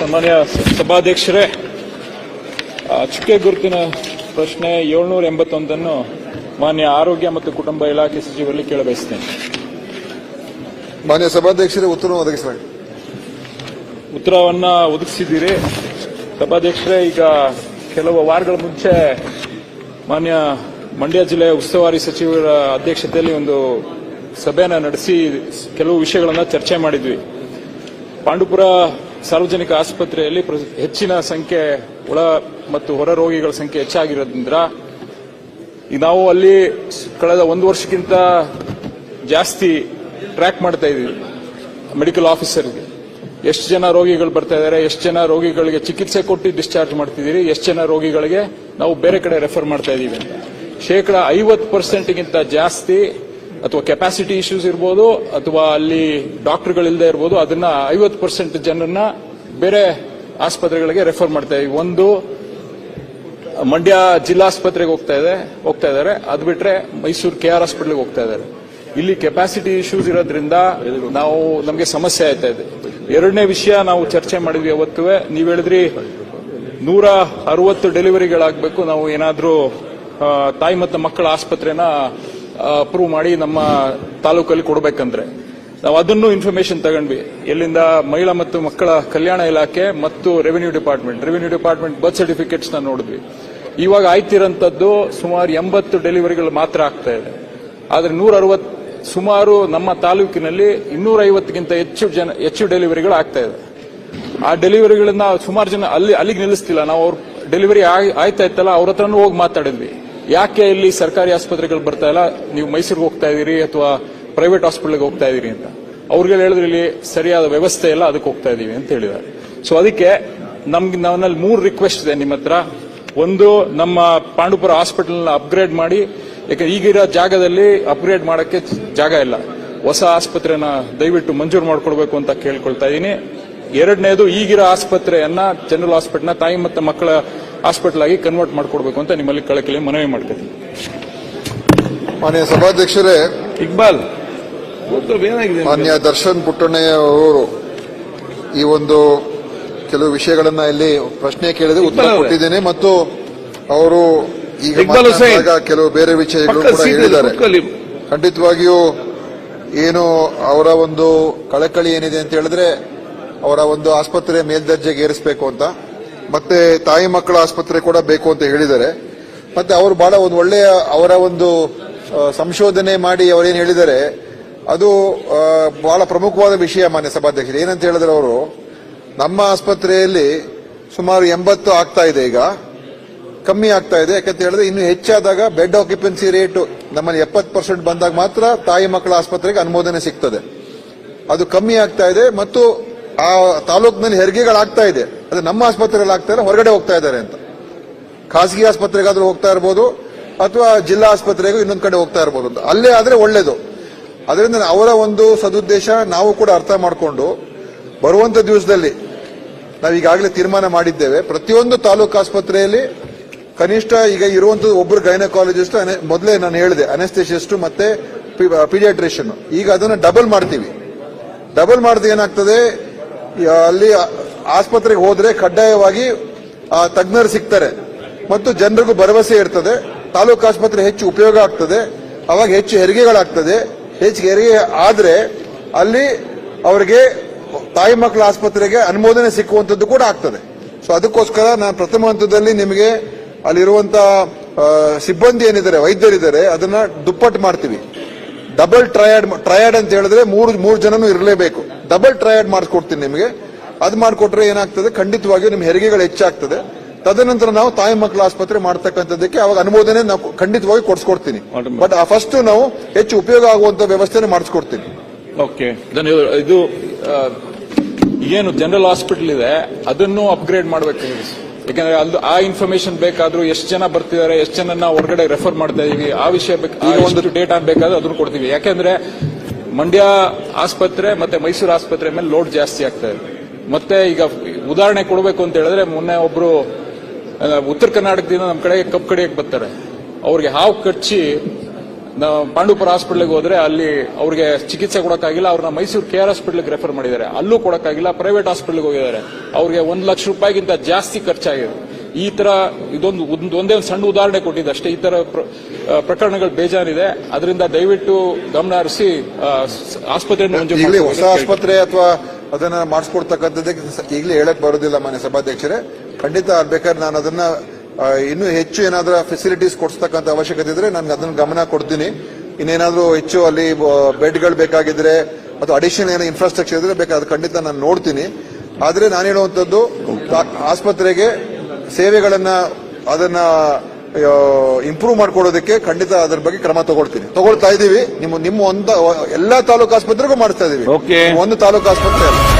ಸನ್ಮಾನ್ಯ ಸಭಾಧ್ಯಕ್ಷರೇ ಚುಕ್ಕೆ ಗುರುತಿನ ಪ್ರಶ್ನೆ ಏಳ್ನೂರ ಎಂಬತ್ತೊಂದನ್ನು ಮಾನ್ಯ ಆರೋಗ್ಯ ಮತ್ತು ಕುಟುಂಬ ಇಲಾಖೆ ಸಚಿವರಲ್ಲಿ ಕೇಳಬಯಸ್ತೇನೆ. ಮಾನ್ಯ ಸಭಾಧ್ಯಕ್ಷರೇ ಉತ್ತರ ಒದಗಿಸಲಾಗಿದೆ. ಉತ್ತರವನ್ನ ಒದಗಿಸಿದ್ದೀರಿ. ಸಭಾಧ್ಯಕ್ಷರೇ ಈಗ ಕೆಲವು ವಾರಗಳ ಮುಂಚೆ ಮಾನ್ಯ ಮಂಡ್ಯ ಜಿಲ್ಲೆಯ ಉಸ್ತುವಾರಿ ಸಚಿವರ ಅಧ್ಯಕ್ಷತೆಯಲ್ಲಿ ಒಂದು ಸಭೆಯನ್ನು ನಡೆಸಿ ಕೆಲವು ವಿಷಯಗಳನ್ನು ಚರ್ಚೆ ಮಾಡಿದ್ವಿ. ಪಾಂಡುಪುರ ಸಾರ್ವಜನಿಕ ಆಸ್ಪತ್ರೆಯಲ್ಲಿ ಹೆಚ್ಚಿನ ಸಂಖ್ಯೆ ಒಳ ಮತ್ತು ಹೊರ ರೋಗಿಗಳ ಸಂಖ್ಯೆ ಹೆಚ್ಚಾಗಿರೋದ್ರಿಂದ ನಾವು ಅಲ್ಲಿ ಕಳೆದ ಒಂದು ವರ್ಷಕ್ಕಿಂತ ಜಾಸ್ತಿ ಟ್ರ್ಯಾಕ್ ಮಾಡ್ತಾ ಇದ್ದೀವಿ, ಮೆಡಿಕಲ್ ಆಫೀಸರ್ಗೆ. ಎಷ್ಟು ಜನ ರೋಗಿಗಳು ಬರ್ತಾ ಇದ್ದಾರೆ ಎಷ್ಟು ಜನ ರೋಗಿಗಳಿಗೆ ಚಿಕಿತ್ಸೆ ಕೊಟ್ಟು ಡಿಸ್ಚಾರ್ಜ್ ಮಾಡ್ತಿದ್ದೀರಿ, ಎಷ್ಟು ಜನ ರೋಗಿಗಳಿಗೆ ನಾವು ಬೇರೆ ಕಡೆ ರೆಫರ್ ಮಾಡ್ತಾ ಇದ್ದೀವಿ ಅಂತ. ಶೇಕಡ ಐವತ್ತು ಪರ್ಸೆಂಟ್ಗಿಂತ ಜಾಸ್ತಿ ಅಥವಾ ಕೆಪಾಸಿಟಿ ಇಶ್ಯೂಸ್ ಇರ್ಬೋದು, ಅಥವಾ ಅಲ್ಲಿ ಡಾಕ್ಟರ್ಗಳಿಲ್ಲದೆ ಇರ್ಬೋದು, ಅದನ್ನ ಐವತ್ತು ಪರ್ಸೆಂಟ್ ಜನರನ್ನ ಬೇರೆ ಆಸ್ಪತ್ರೆಗಳಿಗೆ ರೆಫರ್ ಮಾಡ್ತಾ ಇದೀವಿ ಒಂದು, ಮಂಡ್ಯ ಜಿಲ್ಲಾಸ್ಪತ್ರೆಗೆ ಹೋಗ್ತಾ ಇದೆ, ಹೋಗ್ತಾ ಇದ್ದಾರೆ. ಅದು ಬಿಟ್ರೆ ಮೈಸೂರು ಕೆ ಆರ್ ಹಾಸ್ಪಿಟಲ್ಗೆ ಹೋಗ್ತಾ ಇದ್ದಾರೆ. ಇಲ್ಲಿ ಕೆಪಾಸಿಟಿ ಇಶ್ಯೂಸ್ ಇರೋದ್ರಿಂದ ನಾವು ನಮಗೆ ಸಮಸ್ಯೆ ಆಯ್ತಾ ಇದೆ. ಎರಡನೇ ವಿಷಯ ನಾವು ಚರ್ಚೆ ಮಾಡಿದ್ವಿ ಅವತ್ತು. ನೀವು ಹೇಳಿದ್ರಿ ನೂರ ಅರವತ್ತು ಡೆಲಿವರಿಗಳಾಗಬೇಕು ನಾವು ಏನಾದರೂ ತಾಯಿ ಮತ್ತು ಮಕ್ಕಳ ಆಸ್ಪತ್ರೆನ ಅಪ್ರೂವ್ ಮಾಡಿ ನಮ್ಮ ತಾಲೂಕಲ್ಲಿ ಕೊಡಬೇಕಂದ್ರೆ. ನಾವು ಅದನ್ನು ಇನ್ಫಾರ್ಮೇಶನ್ ತಗೊಂಡ್ವಿ. ಎಲ್ಲಿಂದ ಮಹಿಳಾ ಮತ್ತು ಮಕ್ಕಳ ಕಲ್ಯಾಣ ಇಲಾಖೆ ಮತ್ತು revenue department revenue department birth certificates ನೋಡಿದ್ವಿ. ಇವಾಗ ಆಯ್ತಿರೋಂಥದ್ದು ಸುಮಾರು ಎಂಬತ್ತು ಡೆಲಿವರಿಗಳು ಮಾತ್ರ ಆಗ್ತಾ ಇದೆ. ಆದರೆ ನೂರ ಅರವತ್ ಸುಮಾರು ನಮ್ಮ ತಾಲೂಕಿನಲ್ಲಿ ಇನ್ನೂರ ಐವತ್ತಕ್ಕಿಂತ ಹೆಚ್ಚು ಜನ, ಹೆಚ್ಚು ಡೆಲಿವರಿಗಳು ಆಗ್ತಾ ಇದೆ. ಆ ಡೆಲಿವರಿಗಳನ್ನ ಸುಮಾರು ಜನ ಅಲ್ಲಿ, ಅಲ್ಲಿಗೆ ನಿಲ್ಲಿಸ್ತಿಲ್ಲ. ನಾವು ಅವ್ರ ಡೆಲಿವರಿ ಆಯ್ತಾ ಇತ್ತಲ್ಲ, ಅವ್ರ ಹತ್ರನೂ ಹೋಗಿ ಮಾತಾಡಿದ್ವಿ. ಯಾಕೆ ಇಲ್ಲಿ ಸರ್ಕಾರಿ ಆಸ್ಪತ್ರೆಗಳು ಬರ್ತಾ ಇಲ್ಲ? ನೀವು ಮೈಸೂರಿಗೆ ಹೋಗ್ತಾ ಇದ್ದೀರಿ ಅಥವಾ ಪ್ರೈವೇಟ್ ಹಾಸ್ಪಿಟಲ್ಗೆ ಹೋಗ್ತಾ ಇದ್ದೀರಿ ಅಂತ. ಅವ್ರಿಗೆ ಹೇಳಿದ್ರೆ ಇಲ್ಲಿ ಸರಿಯಾದ ವ್ಯವಸ್ಥೆ ಇಲ್ಲ, ಅದಕ್ಕೆ ಹೋಗ್ತಾ ಇದ್ದೀವಿ ಅಂತ ಹೇಳಿದ್ದಾರೆ. ಸೊ ಅದಕ್ಕೆ ನಮ್ಗೆ ನನ್ನಲ್ಲಿ ಮೂರು ರಿಕ್ವೆಸ್ಟ್ ಇದೆ ನಿಮ್ಮ ಹತ್ರ. ಒಂದು, ನಮ್ಮ ಪಾಂಡುಪುರ ಹಾಸ್ಪಿಟಲ್ನ ಅಪ್ಗ್ರೇಡ್ ಮಾಡಿ ಯಾಕಂದ್ರೆ ಈಗಿರೋ ಜಾಗದಲ್ಲಿ ಅಪ್ಗ್ರೇಡ್ ಮಾಡೋಕ್ಕೆ ಜಾಗ ಇಲ್ಲ. ಹೊಸ ಆಸ್ಪತ್ರೆನ ದಯವಿಟ್ಟು ಮಂಜೂರು ಮಾಡಿಕೊಡ್ಬೇಕು ಅಂತ ಕೇಳ್ಕೊಳ್ತಾ ಇದ್ದೀನಿ. ಎರಡನೇದು, ಈಗಿರೋ ಆಸ್ಪತ್ರೆಯನ್ನ ಜನರಲ್ ಹಾಸ್ಪಿಟಲ್ನ ತಾಯಿ ಮತ್ತು ಮಕ್ಕಳ ಹಾಸ್ಪಿಟಲ್ ಆಗಿ ಕನ್ವರ್ಟ್ ಮಾಡ್ಕೊಡ್ಬೇಕು ಅಂತ ನಿಮ್ಮಲ್ಲಿ ಕಳಕಳಿ ಮನವಿ ಮಾಡ್ಕೊತೀನಿ. ಮಾನ್ಯ ಸಭಾಧ್ಯಕ್ಷರೇ ಇಕ್ಬಾಲ್ ಮಾನ್ಯ ದರ್ಶನ್ ಪುಟ್ಟಣ್ಣಯ್ಯ ಅವರು ಈ ಒಂದು ಕೆಲವು ವಿಷಯಗಳನ್ನ ಇಲ್ಲಿ ಪ್ರಶ್ನೆ ಕೇಳಿದ್ರೆ ಉತ್ತರ ಕೊಟ್ಟಿದ್ದೇನೆ ಮತ್ತು ಅವರು ಈಗ ಇಕ್ಬಾಲ್ ಹುಸೇನ್. ಮಾತನಾಡುವಾಗ ಕೆಲವು ಬೇರೆ ವಿಷಯಗಳು ಕೂಡ ಹೇಳಿದ್ದಾರೆ. ಖಂಡಿತವಾಗಿಯೂ ಏನು ಅವರ ಒಂದು ಕಳಕಳಿ ಏನಿದೆ ಅಂತ ಹೇಳಿದ್ರೆ ಅವರ ಒಂದು ಆಸ್ಪತ್ರೆ ಮೇಲ್ದರ್ಜೆಗೆ ಏರಿಸಬೇಕು ಅಂತ. ಮತ್ತೆ ತಾಯಿ ಮಕ್ಕಳ ಆಸ್ಪತ್ರೆ ಕೂಡ ಬೇಕು ಅಂತ ಹೇಳಿದ್ದಾರೆ. ಮತ್ತೆ ಅವರು ಬಹಳ ಒಂದು ಒಳ್ಳೆಯ ಅವರ ಒಂದು ಸಂಶೋಧನೆ ಮಾಡಿ ಅವರೇನು ಹೇಳಿದ್ದಾರೆ, ಅದು ಬಹಳ ಪ್ರಮುಖವಾದ ವಿಷಯ ಮಾನ್ಯ ಸಭಾಧ್ಯಕ್ಷರು. ಏನಂತ ಹೇಳಿದ್ರೆ ಅವರು, ನಮ್ಮ ಆಸ್ಪತ್ರೆಯಲ್ಲಿ ಸುಮಾರು ಎಂಬತ್ತು ಆಗ್ತಾ ಇದೆ ಈಗ. ಕಮ್ಮಿ ಆಗ್ತಾ ಇದೆ. ಯಾಕಂತ ಹೇಳಿದ್ರೆ ಇನ್ನು ಹೆಚ್ಚಾದಾಗ ಬೆಡ್ ಆಕ್ಯುಪೆನ್ಸಿ ರೇಟ್ ನಮ್ಮಲ್ಲಿ ಎಪ್ಪತ್ತು ಪರ್ಸೆಂಟ್ ಬಂದಾಗ ಮಾತ್ರ ತಾಯಿ ಮಕ್ಕಳ ಆಸ್ಪತ್ರೆಗೆ ಅನುಮೋದನೆ ಸಿಗ್ತದೆ. ಅದು ಕಮ್ಮಿ ಆಗ್ತಾ ಇದೆ ಮತ್ತು ಆ ತಾಲೂಕಿನಲ್ಲಿ ಹೆರಿಗೆಗಳಾಗ್ತಾ ಇದೆ. ಅದು ನಮ್ಮ ಆಸ್ಪತ್ರೆಯಲ್ಲಿ ಆಗ್ತಾ ಇಲ್ಲ, ಹೊರಗಡೆ ಹೋಗ್ತಾ ಇದ್ದಾರೆ ಅಂತ. ಖಾಸಗಿ ಆಸ್ಪತ್ರೆಗಾದ್ರೂ ಹೋಗ್ತಾ ಇರ್ಬೋದು, ಅಥವಾ ಜಿಲ್ಲಾ ಆಸ್ಪತ್ರೆಗೂ ಇನ್ನೊಂದು ಕಡೆ ಹೋಗ್ತಾ ಇರ್ಬೋದು ಅಂತ. ಅಲ್ಲೇ ಆದ್ರೆ ಒಳ್ಳೇದು. ಅದರಿಂದ ಅವರ ಒಂದು ಸದುದ್ದೇಶ ನಾವು ಕೂಡ ಅರ್ಥ ಮಾಡಿಕೊಂಡು, ಬರುವಂತ ದಿವಸದಲ್ಲಿ ನಾವು ಈಗಾಗಲೇ ತೀರ್ಮಾನ ಮಾಡಿದ್ದೇವೆ. ಪ್ರತಿಯೊಂದು ತಾಲೂಕು ಆಸ್ಪತ್ರೆಯಲ್ಲಿ ಕನಿಷ್ಠ ಈಗ ಇರುವಂತದ್ದು ಒಬ್ಬರು ಗೈನಕಾಲಜಿಸ್ಟ್ ಮೊದಲೇ ನಾನು ಹೇಳಿದೆ ಅನೆಸ್ಥೆಷಿಸ್ಟ್ ಮತ್ತೆ ಪೀಡಿಯಾಟ್ರಿಷಿಯನ್ ಈಗ ಅದನ್ನ ಡಬಲ್ ಮಾಡ್ತೀವಿ. ಡಬಲ್ ಮಾಡಿದ ಏನಾಗ್ತದೆ ಅಲ್ಲಿ ಆಸ್ಪತ್ರೆಗೆ ಹೋದ್ರೆ ಕಡ್ಡಾಯವಾಗಿ, ಆ, ತಜ್ಞರು ಸಿಗ್ತಾರೆ. ಮತ್ತು ಜನರಿಗೂ ಭರವಸೆ ಇರ್ತದೆ. ತಾಲೂಕು ಆಸ್ಪತ್ರೆ ಹೆಚ್ಚು ಉಪಯೋಗ ಆಗ್ತದೆ. ಅವಾಗ ಹೆಚ್ಚು ಹೆರಿಗೆಗಳಾಗ್ತದೆ. ಹೆಚ್ಚು ಹೆರಿಗೆ ಆದ್ರೆ ಅಲ್ಲಿ ಅವರಿಗೆ ತಾಯಿ ಮಕ್ಕಳ ಆಸ್ಪತ್ರೆಗೆ ಅನುಮೋದನೆ ಸಿಕ್ಕುವಂಥದ್ದು ಕೂಡ ಆಗ್ತದೆ. ಸೊ ಅದಕ್ಕೋಸ್ಕರ ನಾನು ಪ್ರಥಮ ಹಂತದಲ್ಲಿ ನಿಮಗೆ ಅಲ್ಲಿರುವಂತ ಸಿಬ್ಬಂದಿ ಏನಿದ್ದಾರೆ, ವೈದ್ಯರಿದ್ದಾರೆ, ಅದನ್ನ ದುಪ್ಪಟ್ಟು ಮಾಡ್ತೀವಿ. ಡಬಲ್ ಟ್ರಯಾಡ್ ಟ್ರಯಾಡ್ ಅಂತ ಹೇಳಿದ್ರೆ ಮೂರು ಮೂರು ಜನನು ಇರಲೇಬೇಕು. ಡಬಲ್ ಟ್ರಯಾಡ್ ಮಾಡಿಸ್ಕೊಡ್ತೀನಿ ನಿಮಗೆ. ಅದು ಮಾಡಿಕೊಟ್ರೆ ಏನಾಗ್ತದೆ? ಖಂಡಿತವಾಗಿಯೂ ನಿಮ್ಮ ಹೆರಿಗೆಗಳು ಹೆಚ್ಚಾಗ್ತದೆ. ತದನಂತರ ನಾವು ತಾಯಿ ಮಕ್ಕಳ ಆಸ್ಪತ್ರೆ ಮಾಡ್ತಕ್ಕಂಥದ್ದಕ್ಕೆ ಅವಾಗ ಅನುಮೋದನೆ ನಾವು ಖಂಡಿತವಾಗಿ ಕೊಡಿಸ್ಕೊಡ್ತೀನಿ. ಬಟ್ ಫಸ್ಟ್ ನಾವು ಹೆಚ್ಚು ಉಪಯೋಗ ಆಗುವಂತ ವ್ಯವಸ್ಥೆನ ಮಾಡಿಸ್ಕೊಡ್ತೀನಿ. ಓಕೆ. ಧನ್ಯವಾದ ಇದು ಏನು ಜನರಲ್ ಹಾಸ್ಪಿಟಲ್ ಇದೆ ಅದನ್ನು ಅಪ್ಗ್ರೇಡ್ ಮಾಡಬೇಕು ಯಾಕಂದ್ರೆ ಅಲ್ಲಿ ಆ ಇನ್ಫಾರ್ಮೇಶನ್ ಬೇಕಾದ್ರೂ ಎಷ್ಟು ಜನ ಬರ್ತಿದ್ದಾರೆ ಎಷ್ಟು ಜನ ಹೊರಗಡೆ ರೆಫರ್ ಮಾಡ್ತಾ ಇದೀವಿ ಆ ವಿಷಯ ಒಂದು ಡೇಟಾ ಬೇಕಾದ್ರೆ ಅದನ್ನು ಕೊಡ್ತೀವಿ. ಯಾಕಂದ್ರೆ ಮಂಡ್ಯ ಆಸ್ಪತ್ರೆ ಮತ್ತೆ ಮೈಸೂರು ಆಸ್ಪತ್ರೆ ಮೇಲೆ ಲೋಡ್ ಜಾಸ್ತಿ ಆಗ್ತಾ ಇದೆ. ಮತ್ತೆ ಈಗ ಉದಾಹರಣೆ ಕೊಡಬೇಕು ಅಂತ ಹೇಳಿದ್ರೆ ಮೊನ್ನೆ ಒಬ್ರು ಆ, ಉತ್ತರ ಕರ್ನಾಟಕದಿಂದ ನಮ್ಮ ಕಡೆಗೆ ಕಪ್ ಕಡಿಯಕ್ಕೆ ಬರ್ತಾರೆ. ಅವ್ರಿಗೆ ಹಾವು ಕಚ್ಚಿ ಪಾಂಡುಪುರ ಹಾಸ್ಪಿಟ್ಲಿಗೆ ಹೋದ್ರೆ ಅಲ್ಲಿ ಅವ್ರಿಗೆ ಚಿಕಿತ್ಸೆ ಕೊಡೋಕ್ಕಾಗಿಲ್ಲ ಅವ್ರನ್ನ ಮೈಸೂರು ಕೆ ಆರ್ ಹಾಸ್ಪಿಟ್ಲಿಗೆ ರೆಫರ್ ಮಾಡಿದ್ದಾರೆ. ಅಲ್ಲೂ ಕೊಡೋಕ್ಕಾಗಿಲ್ಲ ಪ್ರೈವೇಟ್ ಹಾಸ್ಪಿಟಲ್ಗೆ ಹೋಗಿದ್ದಾರೆ. ಅವ್ರಿಗೆ ಒಂದು ಲಕ್ಷ ರೂಪಾಯಿಗಿಂತ ಜಾಸ್ತಿ ಖರ್ಚಾಗಿದೆ. ಈ ತರ ಇದೊಂದು ಒಂದ್- ಒಂದೇ ಸಣ್ಣ ಉದಾಹರಣೆ ಕೊಟ್ಟಿದ್ದೆ ಅಷ್ಟೇ. ಈ ತರ ಪ್ರ- ಪ್ರಕರಣಗಳು ಬೇಜಾರಿದೆ. ಅದರಿಂದ ದಯವಿಟ್ಟು ಗಮನ ಹರಿಸಿ ಆಸ್ಪತ್ರೆ ಹೊಸ ಆಸ್ಪತ್ರೆ ಅಥವಾ ಅದನ್ನ ಮಾಡಿಸ್ಕೊಡ್ತಕ್ಕಂಥದ್ದಕ್ಕೆ ಈಗಲೇ ಹೇಳಕ್ ಬರೋದಿಲ್ಲ ಮಾನ್ಯ ಸಭಾಧ್ಯಕ್ಷರೇ. ಖಂಡಿತ ಬೇಕಾದ್ರೆ ನಾನು ಅದನ್ನ ಇನ್ನೂ ಹೆಚ್ಚು ಏನಾದ್ರೂ ಫೆಸಿಲಿಟೀಸ್ ಕೊಡಿಸ್ತಕ್ಕಂಥ ಅವಶ್ಯಕತೆ ಇದ್ರೆ ನಾನು ಅದನ್ನ ಗಮನ ಕೊಡ್ತೀನಿ. ಇನ್ನೇನಾದ್ರೂ ಹೆಚ್ಚು ಅಲ್ಲಿ ಬೆಡ್ಗಳು ಬೇಕಾಗಿದ್ರೆ ಅಥವಾ ಅಡಿಷನ್ ಏನೋ ಇನ್ಫ್ರಾಸ್ಟ್ರಕ್ಚರ್ ಇದ್ರೆ ಬೇಕಾದ್ರೆ ಖಂಡಿತ ನಾನು ನೋಡ್ತೀನಿ. ಆದ್ರೆ ನಾನು ಹೇಳುವಂತದ್ದು ಆಸ್ಪತ್ರೆಗೆ ಸೇವೆಗಳನ್ನ ಅದನ್ನ ಇಂಪ್ರೂವ್ ಮಾಡ್ಕೊಡೋದಕ್ಕೆ ಖಂಡಿತ ಅದ್ರ ಬಗ್ಗೆ ಕ್ರಮ ತಗೊಳ್ತೀನಿ. ತಗೊಳ್ತಾ ಇದೀವಿ. ನಿಮ್ಮ ನಿಮ್ಮ ಒಂದು ಎಲ್ಲಾ ತಾಲೂಕು ಆಸ್ಪತ್ರೆಗೂ ಮಾಡ್ತಾ ಇದೀವಿ. ಒಂದು ತಾಲೂಕು ಆಸ್ಪತ್ರೆ ಅಲ್ಲ.